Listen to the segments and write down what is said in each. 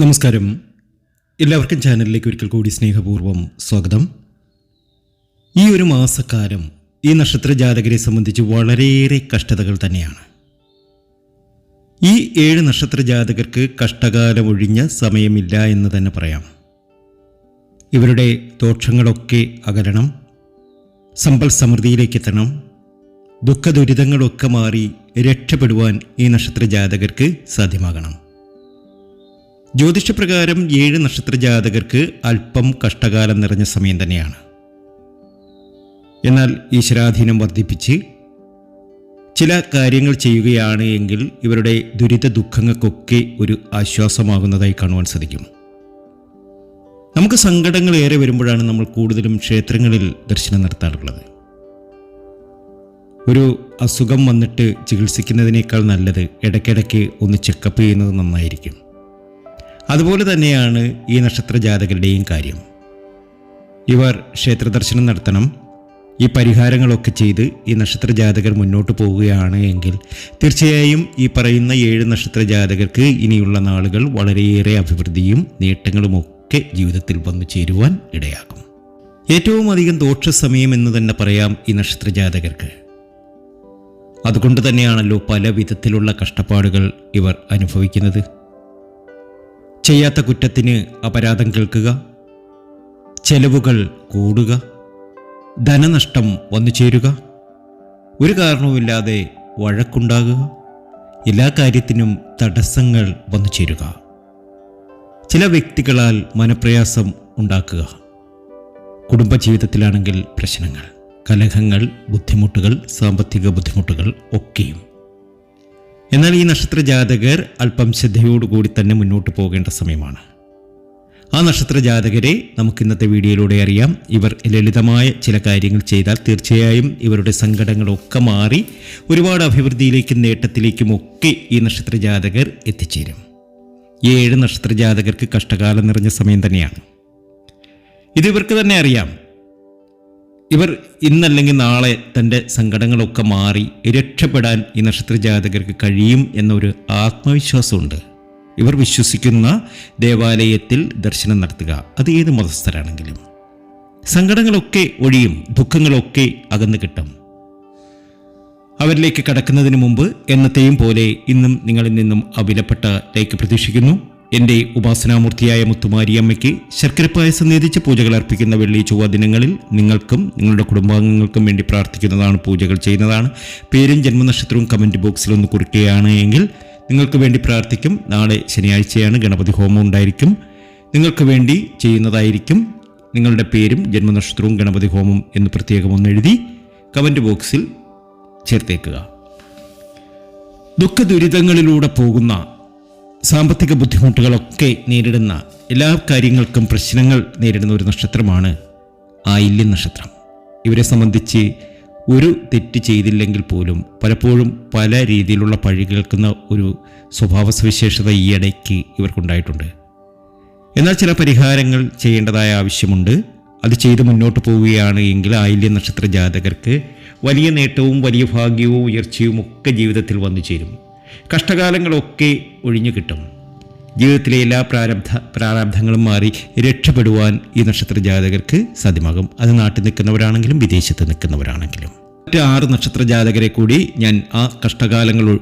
നമസ്കാരം. എല്ലാവർക്കും ചാനലിലേക്ക് ഒരിക്കൽ കൂടി സ്നേഹപൂർവം സ്വാഗതം. ഈ ഒരു മാസക്കാലം ഈ നക്ഷത്ര ജാതകരെ സംബന്ധിച്ച് വളരെയേറെ കഷ്ടതകൾ തന്നെയാണ്. ഈ ഏഴ് നക്ഷത്ര ജാതകർക്ക് കഷ്ടകാലം ഒഴിഞ്ഞ സമയമില്ല എന്ന് തന്നെ പറയാം. ഇവരുടെ ദോഷങ്ങളൊക്കെ അകലണം സമ്പൽ സമൃദ്ധിയിലേക്ക് എത്തണം ദുഃഖ ദുരിതങ്ങളൊക്കെ മാറി രക്ഷപ്പെടുവാൻ ഈ നക്ഷത്ര ജാതകർക്ക് സാധ്യമാകണം. ജ്യോതിഷപ്രകാരം ഏഴ് നക്ഷത്ര ജാതകർക്ക് അല്പം കഷ്ടകാലം നിറഞ്ഞ സമയം തന്നെയാണ്. എന്നാൽ ഈശ്വരാധീനം വർദ്ധിപ്പിച്ച് ചില കാര്യങ്ങൾ ചെയ്യുകയാണ് എങ്കിൽ ഇവരുടെ ദുരിത ദുഃഖങ്ങൾക്കൊക്കെ ഒരു ആശ്വാസമാകുന്നതായി കാണുവാൻ സാധിക്കും. നമുക്ക് സങ്കടങ്ങൾ ഏറെ വരുമ്പോഴാണ് നമ്മൾ കൂടുതലും ക്ഷേത്രങ്ങളിൽ ദർശനം നടത്താറുള്ളത്. ഒരു അസുഖം വന്നിട്ട് ചികിത്സിക്കുന്നതിനേക്കാൾ നല്ലത് ഇടയ്ക്കിടയ്ക്ക് ഒന്ന് ചെക്കപ്പ് ചെയ്യുന്നത് നന്നായിരിക്കും. അതുപോലെ തന്നെയാണ് ഈ നക്ഷത്ര ജാതകരുടെയും കാര്യം. ഇവർ ക്ഷേത്ര ദർശനം നടത്തണം. ഈ പരിഹാരങ്ങളൊക്കെ ചെയ്ത് ഈ നക്ഷത്ര ജാതകർ മുന്നോട്ട് പോവുകയാണ് എങ്കിൽ തീർച്ചയായും ഈ പറയുന്ന ഏഴ് നക്ഷത്ര ജാതകർക്ക് ഇനിയുള്ള നാളുകൾ വളരെയേറെ അഭിവൃദ്ധിയും നേട്ടങ്ങളുമൊക്കെ ജീവിതത്തിൽ വന്നു ചേരുവാൻ ഇടയാകും. ഏറ്റവും അധികം ദോഷ സമയം എന്ന് തന്നെ പറയാം ഈ നക്ഷത്ര ജാതകർക്ക് അതുകൊണ്ട് തന്നെയാണല്ലോ പല വിധത്തിലുള്ള കഷ്ടപ്പാടുകൾ ഇവർ അനുഭവിക്കുന്നത്. ചെയ്യാത്ത കുറ്റത്തിന് അപരാധം കേൾക്കുക. ചെലവുകൾ കൂടുക. ധനനഷ്ടം വന്നു ചേരുക. ഒരു കാരണവുമില്ലാതെ വഴക്കുണ്ടാകുക. എല്ലാ കാര്യത്തിനും തടസ്സങ്ങൾ വന്നു ചേരുക. ചില വ്യക്തികളാൽ മനപ്രയാസം ഉണ്ടാക്കുക. കുടുംബജീവിതത്തിലാണെങ്കിൽ പ്രശ്നങ്ങൾ കലഹങ്ങൾ ബുദ്ധിമുട്ടുകൾ സാമ്പത്തിക ബുദ്ധിമുട്ടുകൾ ഒക്കെയും എന്നാൽ ഈ നക്ഷത്ര ജാതകർ അല്പം ശ്രദ്ധയോടുകൂടി തന്നെ മുന്നോട്ട് പോകേണ്ട സമയമാണ്. ആ നക്ഷത്ര ജാതകരെ നമുക്ക് ഇന്നത്തെ വീഡിയോയിലൂടെ അറിയാം. ഇവർ ലളിതമായ ചില കാര്യങ്ങൾ ചെയ്താൽ തീർച്ചയായും ഇവരുടെ സങ്കടങ്ങളൊക്കെ മാറി ഒരുപാട് അഭിവൃദ്ധിയിലേക്കും നേട്ടത്തിലേക്കും ഒക്കെ ഈ നക്ഷത്ര ജാതകർ എത്തിച്ചേരും. ഈ ഏഴ് നക്ഷത്ര ജാതകർക്ക് കഷ്ടകാലം നിറഞ്ഞ സമയം തന്നെയാണ്. ഇത് ഇവർക്ക് തന്നെ അറിയാം. ഇവർ ഇന്നല്ലെങ്കിൽ നാളെ തന്റെ സങ്കടങ്ങളൊക്കെ മാറി രക്ഷപ്പെടാൻ ഈ നക്ഷത്ര ജാതകർക്ക് കഴിയും എന്നൊരു ആത്മവിശ്വാസമുണ്ട്. ഇവർ വിശ്വസിക്കുന്ന ദേവാലയത്തിൽ ദർശനം നടത്തുക. അത് ഏത് മതസ്ഥരാണെങ്കിലും. സങ്കടങ്ങളൊക്കെ ഒഴിയും ദുഃഖങ്ങളൊക്കെ അകന്നു കിട്ടും. അവരിലേക്ക് കടക്കുന്നതിന് മുമ്പ് എന്നത്തെയും പോലെ ഇന്നും നിങ്ങളിൽ നിന്നും അവിലപ്പെട്ട ലൈക്ക് പ്രതീക്ഷിക്കുന്നു. എന്റെ ഉപാസനാമൂർത്തിയായ മുത്തുമാരിയമ്മയ്ക്ക് ശർക്കര പായസം നേതിച്ച് പൂജകൾ അർപ്പിക്കുന്ന വെള്ളി ചൊവ്വ ദിനങ്ങളിൽ നിങ്ങൾക്കും നിങ്ങളുടെ കുടുംബാംഗങ്ങൾക്കും വേണ്ടി പ്രാർത്ഥിക്കുന്നതാണ് പൂജകൾ ചെയ്യുന്നതാണ്. പേരും ജന്മനക്ഷത്രവും കമന്റ് ബോക്സിൽ ഒന്ന് കുറിക്കുകയാണ് എങ്കിൽ നിങ്ങൾക്ക് വേണ്ടി പ്രാർത്ഥിക്കും. നാളെ ശനിയാഴ്ചയാണ് ഗണപതി ഹോമം ഉണ്ടായിരിക്കും. നിങ്ങൾക്ക് വേണ്ടി ചെയ്യുന്നതായിരിക്കും. നിങ്ങളുടെ പേരും ജന്മനക്ഷത്രവും ഗണപതി ഹോമം എന്ന് പ്രത്യേകം ഒന്ന് എഴുതി കമന്റ് ബോക്സിൽ ചേർത്തേക്കുക. ദുഃഖ ദുരിതങ്ങളിലൂടെ പോകുന്ന സാമ്പത്തിക ബുദ്ധിമുട്ടുകളൊക്കെ നേരിടുന്ന എല്ലാ കാര്യങ്ങൾക്കും പ്രശ്നങ്ങൾ നേരിടുന്ന ഒരു നക്ഷത്രമാണ് ആയില്യം നക്ഷത്രം. ഇവരെ സംബന്ധിച്ച് ഒരു തെറ്റ് ചെയ്തില്ലെങ്കിൽ പോലും പലപ്പോഴും പല രീതിയിലുള്ള പഴി കേൾക്കുന്ന ഒരു സ്വഭാവ സവിശേഷത ഈ ഇടയ്ക്ക് ഇവർക്കുണ്ടായിട്ടുണ്ട്. എന്നാൽ ചില പരിഹാരങ്ങൾ ചെയ്യേണ്ടതായ ആവശ്യമുണ്ട്. അത് ചെയ്ത് മുന്നോട്ട് പോവുകയാണ് എങ്കിൽ ആയില്യ നക്ഷത്ര ജാതകർക്ക് വലിയ നേട്ടവും വലിയ ഭാഗ്യവും ഉയർച്ചയും ഒക്കെ ജീവിതത്തിൽ വന്നു ചേരും കഷ്ടകാലങ്ങളൊക്കെ ഒഴിഞ്ഞു കിട്ടും. ജീവിതത്തിലെ എല്ലാ പ്രാരബ്ധ പ്രാരബ്ധങ്ങളും മാറി രക്ഷപ്പെടുവാൻ ഈ നക്ഷത്ര ജാതകർക്ക് സാധ്യമാകും. അത് നാട്ടിൽ നിൽക്കുന്നവരാണെങ്കിലും വിദേശത്ത് നിൽക്കുന്നവരാണെങ്കിലും. മറ്റ് ആറ് നക്ഷത്ര ജാതകരെ കൂടി ഞാൻ ആ കഷ്ടകാലങ്ങൾ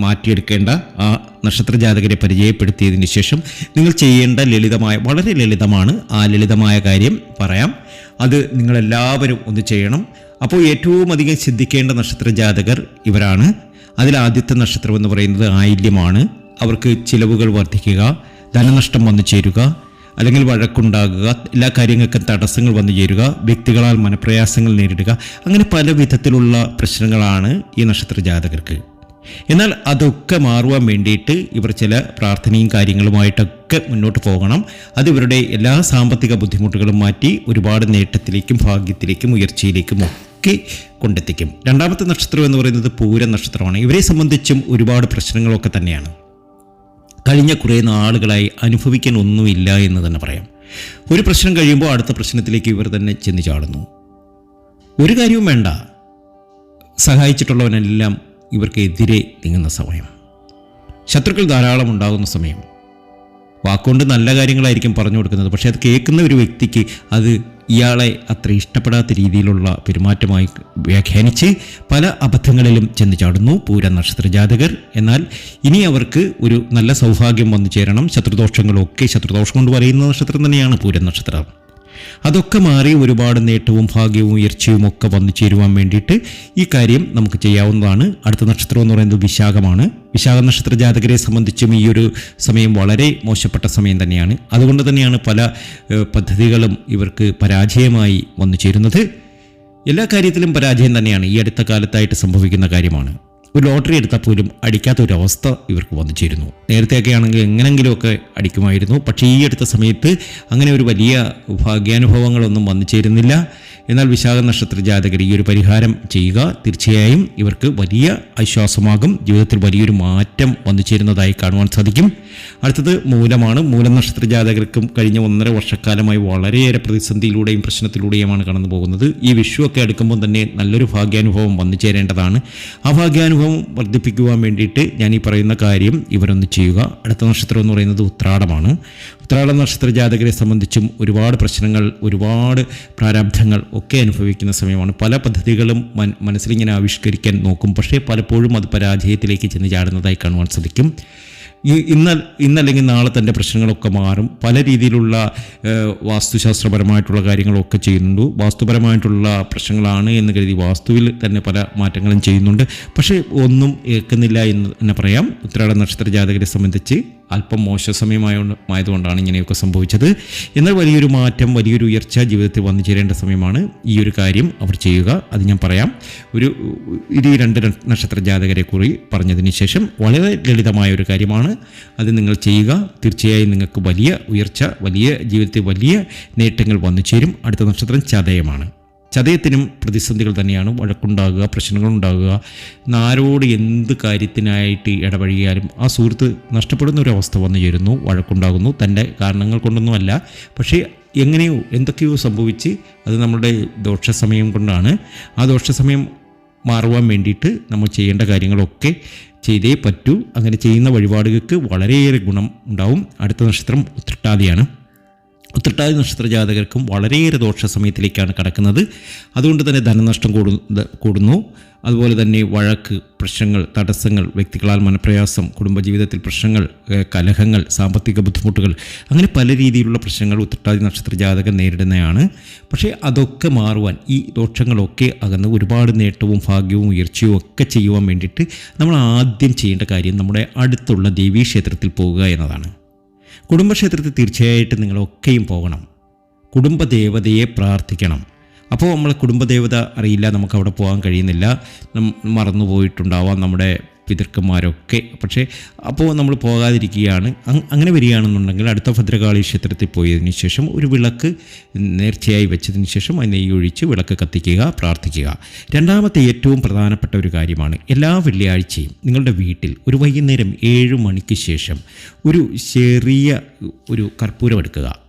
മാറ്റിയെടുക്കേണ്ട ആ നക്ഷത്ര ജാതകരെ പരിചയപ്പെടുത്തിയതിന് ശേഷം നിങ്ങൾ ചെയ്യേണ്ട ലളിതമായ വളരെ ലളിതമാണ് ആ ലളിതമായ കാര്യം പറയാം. അത് നിങ്ങളെല്ലാവരും ഒന്ന് ചെയ്യണം. അപ്പോൾ ഏറ്റവും അധികം ശ്രദ്ധിക്കേണ്ട നക്ഷത്ര ജാതകർ ഇവരാണ്. അതിൽ ആദ്യത്തെ നക്ഷത്രം എന്ന് പറയുന്നത് ആയില്യമാണ്. അവർക്ക് ചിലവുകൾ വർദ്ധിക്കുക ധനനഷ്ടം വന്നു ചേരുക അല്ലെങ്കിൽ വഴക്കുണ്ടാകുക എല്ലാ കാര്യങ്ങൾക്കും തടസ്സങ്ങൾ വന്നു ചേരുക വ്യക്തികളാൽ മനപ്രയാസങ്ങൾ നേരിടുക അങ്ങനെ പല വിധത്തിലുള്ള പ്രശ്നങ്ങളാണ് ഈ നക്ഷത്ര ജാതകർക്ക്. എന്നാൽ അതൊക്കെ മാറുവാൻ വേണ്ടിയിട്ട് ഇവർ ചില പ്രാർത്ഥനയും കാര്യങ്ങളുമായിട്ടൊക്കെ മുന്നോട്ട് പോകണം. അത് ഇവരുടെ എല്ലാ സാമ്പത്തിക ബുദ്ധിമുട്ടുകളും മാറ്റി ഒരുപാട് നേട്ടത്തിലേക്കും ഭാഗ്യത്തിലേക്കും ഉയർച്ചയിലേക്കും ഒക്കെ കൊണ്ടെത്തിക്കും. രണ്ടാമത്തെ നക്ഷത്രം എന്ന് പറയുന്നത് പൂര നക്ഷത്രമാണ്. ഇവരെ സംബന്ധിച്ചും ഒരുപാട് പ്രശ്നങ്ങളൊക്കെ തന്നെയാണ്. കഴിഞ്ഞ കുറേ നാളുകളായി അനുഭവിക്കാൻ ഒന്നുമില്ല എന്ന് തന്നെ പറയാം. ഒരു പ്രശ്നം കഴിയുമ്പോൾ അടുത്ത പ്രശ്നത്തിലേക്ക് ഇവർ തന്നെ ചെന്ന് ചാടുന്നു. ഒരു കാര്യവും വേണ്ട. സഹായിച്ചിട്ടുള്ളവനെല്ലാം ഇവർക്ക് എതിരെ നീങ്ങുന്ന സമയം. ശത്രുക്കൾ ധാരാളം ഉണ്ടാകുന്ന സമയം. വാക്കുകൊണ്ട് നല്ല കാര്യങ്ങളായിരിക്കും പറഞ്ഞു കൊടുക്കുന്നത്. പക്ഷേ അത് കേൾക്കുന്ന ഒരു വ്യക്തിക്ക് അത് ഇയാളെ അത്ര ഇഷ്ടപ്പെടാത്ത രീതിയിലുള്ള പെരുമാറ്റമായി വ്യാഖ്യാനിച്ച് പല അബദ്ധങ്ങളിലും ചെന്ന് ചാടുന്നു പൂര നക്ഷത്ര ജാതകർ. എന്നാൽ ഇനി അവർക്ക് ഒരു നല്ല സൗഭാഗ്യം വന്നു ചേരണം. ശത്രുദോഷങ്ങളൊക്കെ ശത്രുദോഷം കൊണ്ട് പറയുന്ന നക്ഷത്രം തന്നെയാണ് പൂര നക്ഷത്രം. അതൊക്കെ മാറി ഒരുപാട് നേട്ടവും ഭാഗ്യവും ഉയർച്ചയും ഒക്കെ വന്നു ചേരുവാൻ വേണ്ടിയിട്ട് ഈ കാര്യം നമുക്ക് ചെയ്യാവുന്നതാണ്. അടുത്ത നക്ഷത്രം എന്ന് പറയുന്നത് വിശാഖമാണ്. വിശാഖ നക്ഷത്ര ജാതകരെ സംബന്ധിച്ചും ഈ ഒരു സമയം വളരെ മോശപ്പെട്ട സമയം തന്നെയാണ്. അതുകൊണ്ട് തന്നെയാണ് പല പദ്ധതികളും ഇവർക്ക് പരാജയമായി വന്നു ചേരുന്നത്. എല്ലാ കാര്യത്തിലും പരാജയം തന്നെയാണ്. ഈ അടുത്ത കാലത്തായിട്ട് സംഭവിക്കുന്ന കാര്യമാണ്. ഒരു ലോട്ടറി എടുത്താൽ പോലും അടിക്കാത്ത ഒരു അവസ്ഥ ഇവർക്ക് വന്നു ചേരുന്നു നേരത്തെയൊക്കെ ആണെങ്കിൽ എങ്ങനെങ്കിലുമൊക്കെ അടിക്കുമായിരുന്നു. പക്ഷേ ഈ അടുത്ത സമയത്ത് അങ്ങനെ ഒരു വലിയ ഭാഗ്യാനുഭവങ്ങളൊന്നും വന്നു ചേരുന്നില്ല എന്നാൽ വിശാഖ നക്ഷത്ര ജാതകർ ഈ ഒരു പരിഹാരം ചെയ്യുക. തീർച്ചയായും ഇവർക്ക് വലിയ ആശ്വാസമാകും. ജീവിതത്തിൽ വലിയൊരു മാറ്റം വന്നു ചേരുന്നതായി കാണുവാൻ സാധിക്കും. അടുത്തത് മൂലമാണ്. മൂലം നക്ഷത്ര ജാതകർക്കും കഴിഞ്ഞ ഒന്നര വർഷക്കാലമായി വളരെയേറെ പ്രതിസന്ധിയിലൂടെയും പ്രശ്നത്തിലൂടെയുമാണ് കടന്നു പോകുന്നത്. ഈ വിഷുവൊക്കെ അടുക്കുമ്പോൾ തന്നെ നല്ലൊരു ഭാഗ്യാനുഭവം വന്നു ചേരേണ്ടതാണ്. ആ ഭാഗ്യാനുഭവം വർദ്ധിപ്പിക്കുവാൻ വേണ്ടിയിട്ട് ഞാൻ ഈ പറയുന്ന കാര്യം ഇവരൊന്ന് ചെയ്യുക. അടുത്ത നക്ഷത്രം എന്ന് പറയുന്നത് ഉത്രാടമാണ്. ഉത്രാട നക്ഷത്ര ജാതകരെ സംബന്ധിച്ചും ഒരുപാട് പ്രശ്നങ്ങൾ ഒരുപാട് പ്രാരാബ്ധങ്ങൾ ഒക്കെ അനുഭവിക്കുന്ന സമയമാണ്. പല പദ്ധതികളും മൻ മനസ്സിലിങ്ങനെ ആവിഷ്കരിക്കാൻ നോക്കും. പക്ഷേ പലപ്പോഴും അത് പരാജയത്തിലേക്ക് ചെന്ന് ചാടുന്നതായി കാണുവാൻ സാധിക്കും. ഈ ഇന്ന ഇന്നല്ലെങ്കിൽ നാളെ തന്റെ പ്രശ്നങ്ങളൊക്കെ മാറും. പല രീതിയിലുള്ള വാസ്തുശാസ്ത്രപരമായിട്ടുള്ള കാര്യങ്ങളൊക്കെ ചെയ്യുന്നുണ്ട്. വാസ്തുപരമായിട്ടുള്ള പ്രശ്നങ്ങളാണ് എന്ന് കരുതി വാസ്തുവിൽ തന്നെ പല മാറ്റങ്ങളും ചെയ്യുന്നുണ്ട്. പക്ഷേ ഒന്നും ഏൽക്കുന്നില്ല എന്ന് തന്നെ പറയാം. ഉത്തരാട നക്ഷത്ര ജാതകരെ സംബന്ധിച്ച് അല്പം മോശ സമയമായോണ്ട് ആയതുകൊണ്ടാണ് ഇങ്ങനെയൊക്കെ സംഭവിച്ചത്. എന്നാൽ വലിയൊരു മാറ്റം വലിയൊരു ഉയർച്ച ജീവിതത്തിൽ വന്നു ചേരേണ്ട സമയമാണ് ഈ ഒരു കാര്യം അവർ ചെയ്യുക. അത് ഞാൻ പറയാം. ഒരു ഇത് ഈ രണ്ട് നക്ഷത്ര ജാതകരെ കുറി പറഞ്ഞതിന് ശേഷം വളരെ ലളിതമായ ഒരു കാര്യമാണ്. അത് നിങ്ങൾ ചെയ്യുക. തീർച്ചയായും നിങ്ങൾക്ക് വലിയ ഉയർച്ച വലിയ ജീവിതത്തിൽ വലിയ നേട്ടങ്ങൾ വന്നു ചേരും. അടുത്ത നക്ഷത്രം ചതയമാണ്. ചതയത്തിനും പ്രതിസന്ധികൾ തന്നെയാണ്. വഴക്കുണ്ടാകുക പ്രശ്നങ്ങളുണ്ടാകുക. ആരോട് എന്ത് കാര്യത്തിനായിട്ട് ഇടപഴകിയാലും ആ സുഹൃത്ത് നഷ്ടപ്പെടുന്ന ഒരു അവസ്ഥ വന്നു ചേരുന്നു വഴക്കുണ്ടാകുന്നു. തന്റെ കാരണങ്ങൾ കൊണ്ടൊന്നുമല്ല. പക്ഷേ എങ്ങനെയോ എന്തൊക്കെയോ സംഭവിച്ച് അത് നമ്മുടെ ദോഷസമയം കൊണ്ടാണ്. ആ ദോഷസമയം മാറുവാൻ വേണ്ടിയിട്ട് നമ്മൾ ചെയ്യേണ്ട കാര്യങ്ങളൊക്കെ ചെയ്തേ പറ്റൂ. അങ്ങനെ ചെയ്യുന്ന വഴിപാടുകൾക്ക് വളരെയേറെ ഗുണം ഉണ്ടാവും. അടുത്ത നക്ഷത്രം ഉത്രട്ടാതിയാണ്. ഉത്രട്ടാതി നക്ഷത്ര ജാതകർക്കും വളരെയേറെ ദോഷ സമയത്തിലേക്കാണ് കടക്കുന്നത്. അതുകൊണ്ട് തന്നെ ധനനഷ്ടം കൂടു കൂടുന്നു. അതുപോലെ തന്നെ വഴക്ക് പ്രശ്നങ്ങൾ തടസ്സങ്ങൾ വ്യക്തികളാൽ മനപ്രയാസം കുടുംബജീവിതത്തിൽ പ്രശ്നങ്ങൾ കലഹങ്ങൾ സാമ്പത്തിക ബുദ്ധിമുട്ടുകൾ അങ്ങനെ പല രീതിയിലുള്ള പ്രശ്നങ്ങൾ ഉത്രട്ടാതി നക്ഷത്ര ജാതകം നേരിടുന്നതാണ്. പക്ഷേ അതൊക്കെ മാറുവാൻ ഈ ദോഷങ്ങളൊക്കെ അകന്ന് ഒരുപാട് നേട്ടവും ഭാഗ്യവും ഉയർച്ചയും ഒക്കെ ചെയ്യുവാൻ വേണ്ടിയിട്ട് നമ്മൾ ആദ്യം ചെയ്യേണ്ട കാര്യം നമ്മുടെ അടുത്തുള്ള ദേവീക്ഷേത്രത്തിൽ പോകുക എന്നതാണ്. കുടുംബക്ഷേത്രത്തിൽ തീർച്ചയായിട്ടും നിങ്ങളൊക്കെയും പോകണം. കുടുംബദേവതയെ പ്രാർത്ഥിക്കണം. അപ്പോൾ നമ്മൾ കുടുംബദേവത അറിയില്ല നമുക്ക് അവിടെ പോകാൻ കഴിയുന്നില്ല. മറന്നു പോയിട്ടുണ്ടാവാം നമ്മുടെ പിതൃക്കന്മാരൊക്കെ. പക്ഷേ അപ്പോൾ നമ്മൾ പോകാതിരിക്കുകയാണ്. അങ്- അങ്ങനെ വരികയാണെന്നുണ്ടെങ്കിൽ അടുത്ത ഭദ്രകാളി ക്ഷേത്രത്തിൽ പോയതിന് ശേഷം ഒരു വിളക്ക് നേർച്ചയായി വെച്ചതിന് ശേഷം അതിനെ ഒഴിച്ച് വിളക്ക് കത്തിക്കുക പ്രാർത്ഥിക്കുക. രണ്ടാമത്തെ ഏറ്റവും പ്രധാനപ്പെട്ട ഒരു കാര്യമാണ് എല്ലാ വെള്ളിയാഴ്ചയും നിങ്ങളുടെ വീട്ടിൽ ഒരു വൈകുന്നേരം ഏഴ് മണിക്ക് ശേഷം ഒരു ചെറിയ ഒരു കർപ്പൂരം എടുക്കുക.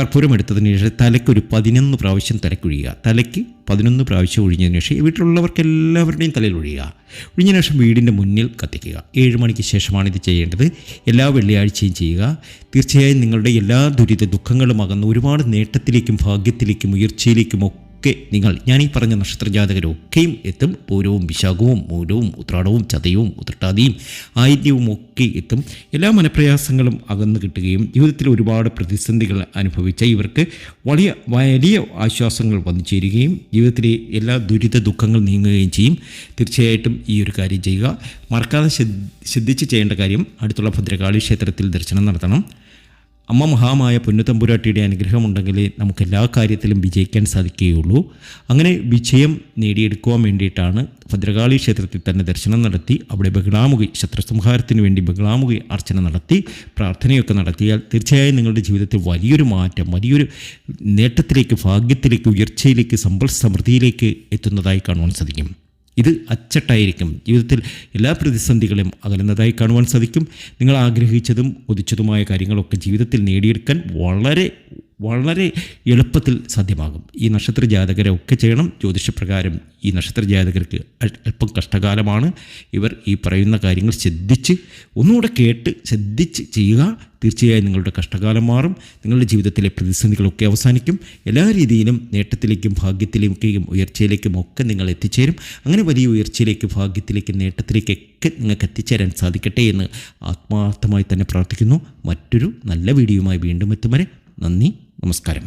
കർപ്പൂരം എടുത്തതിന് ശേഷം തലയ്ക്ക് ഒരു പതിനൊന്ന് പ്രാവശ്യം തലക്കൊഴിയുക. തലയ്ക്ക് പതിനൊന്ന് പ്രാവശ്യം ഒഴിഞ്ഞതിന് ശേഷം വീട്ടിലുള്ളവർക്ക് എല്ലാവരുടെയും തലയിൽ ഒഴിയുക. ഒഴിഞ്ഞതിന് ശേഷം വീടിന്റെ മുന്നിൽ കത്തിക്കുക. ഏഴ് മണിക്ക് ശേഷമാണ് ഇത് ചെയ്യേണ്ടത്. എല്ലാ വെള്ളിയാഴ്ചയും ചെയ്യുക. തീർച്ചയായും നിങ്ങളുടെ എല്ലാ ദുരിത ദുഃഖങ്ങളും അകന്ന് ഒരുപാട് നേട്ടത്തിലേക്കും ഭാഗ്യത്തിലേക്കും ഉയർച്ചയിലേക്കും ഒക്കെ നിങ്ങൾ ഞാൻ ഈ പറഞ്ഞ നക്ഷത്രജാതകരൊക്കെയും എത്തും. പൂരവും വിശാഖവും മൂലവും ഉത്രാടവും ചതയവും ഉത്രട്ടാതിയും ആയില്യവും ഒക്കെ എത്തും. എല്ലാ മനപ്രയാസങ്ങളും അകന്നു കിട്ടുകയും ജീവിതത്തിൽ ഒരുപാട് പ്രതിസന്ധികൾ അനുഭവിച്ച ഇവർക്ക് വലിയ വലിയ ആശ്വാസങ്ങൾ വന്നു ചേരുകയും ജീവിതത്തിലെ എല്ലാ ദുരിത ദുഃഖങ്ങൾ നീങ്ങുകയും ചെയ്യും. തീർച്ചയായിട്ടും ഈ ഒരു കാര്യം ചെയ്യുക. മറക്കാതെ ശ്രദ്ധ- ശ്രദ്ധിച്ച് ചെയ്യേണ്ട കാര്യം അടുത്തുള്ള ഭദ്രകാളി ക്ഷേത്രത്തിൽ ദർശനം നടത്തണം. അമ്മ മഹാമായ പൊന്നുതമ്പുരാട്ടിയുടെ അനുഗ്രഹമുണ്ടെങ്കിലേ നമുക്ക് എല്ലാ കാര്യത്തിലും വിജയിക്കാൻ സാധിക്കുകയുള്ളൂ. അങ്ങനെ വിജയം നേടിയെടുക്കുവാൻ വേണ്ടിയിട്ടാണ് ഭദ്രകാളി ക്ഷേത്രത്തിൽ തന്നെ ദർശനം നടത്തി അവിടെ ബഹളാമുഖി ശത്രുസംഹാരത്തിന് വേണ്ടി ബഹളാമുഖി അർച്ചന നടത്തി പ്രാർത്ഥനയൊക്കെ നടത്തിയാൽ തീർച്ചയായും നിങ്ങളുടെ ജീവിതത്തിൽ വലിയൊരു മാറ്റം വലിയൊരു നേട്ടത്തിലേക്ക് ഭാഗ്യത്തിലേക്ക് ഉയർച്ചയിലേക്ക് സമ്പൽ സമൃദ്ധിയിലേക്ക് എത്തുന്നതായി കാണുവാൻ സാധിക്കും. ഇത് അച്ചട്ടായിരിക്കും. ജീവിതത്തിൽ എല്ലാ പ്രതിസന്ധികളും അകലുന്നതായി കാണുവാൻ സാധിക്കും. നിങ്ങൾ ആഗ്രഹിച്ചതും ഒതിച്ചതുമായ കാര്യങ്ങളൊക്കെ ജീവിതത്തിൽ നേടിയെടുക്കാൻ വളരെ വളരെ എളുപ്പത്തിൽ സാധ്യമാകും. ഈ നക്ഷത്ര ജാതകരെ ഒക്കെ ചെയ്യണം. ജ്യോതിഷപ്രകാരം ഈ നക്ഷത്ര ജാതകർക്ക് അല്പം കഷ്ടകാലമാണ്. ഇവർ ഈ പറയുന്ന കാര്യങ്ങൾ ശ്രദ്ധിച്ച് ഒന്നുകൂടെ കേട്ട് ശ്രദ്ധിച്ച് ചെയ്യുക. തീർച്ചയായും നിങ്ങളുടെ കഷ്ടകാലം മാറും. നിങ്ങളുടെ ജീവിതത്തിലെ പ്രതിസന്ധികളൊക്കെ അവസാനിക്കും. എല്ലാ രീതിയിലും നേട്ടത്തിലേക്കും ഭാഗ്യത്തിലേക്കും ഉയർച്ചയിലേക്കും ഒക്കെ നിങ്ങൾ എത്തിച്ചേരും. അങ്ങനെ വലിയ ഉയർച്ചയിലേക്ക് ഭാഗ്യത്തിലേക്ക് നേട്ടത്തിലേക്കൊക്കെ നിങ്ങൾക്ക് എത്തിച്ചേരാൻ സാധിക്കട്ടെ എന്ന് ആത്മാർത്ഥമായി തന്നെ പ്രാർത്ഥിക്കുന്നു. മറ്റൊരു നല്ല വീഡിയോയുമായി വീണ്ടും എത്തും വരെ നന്ദി. നമസ്കാരം.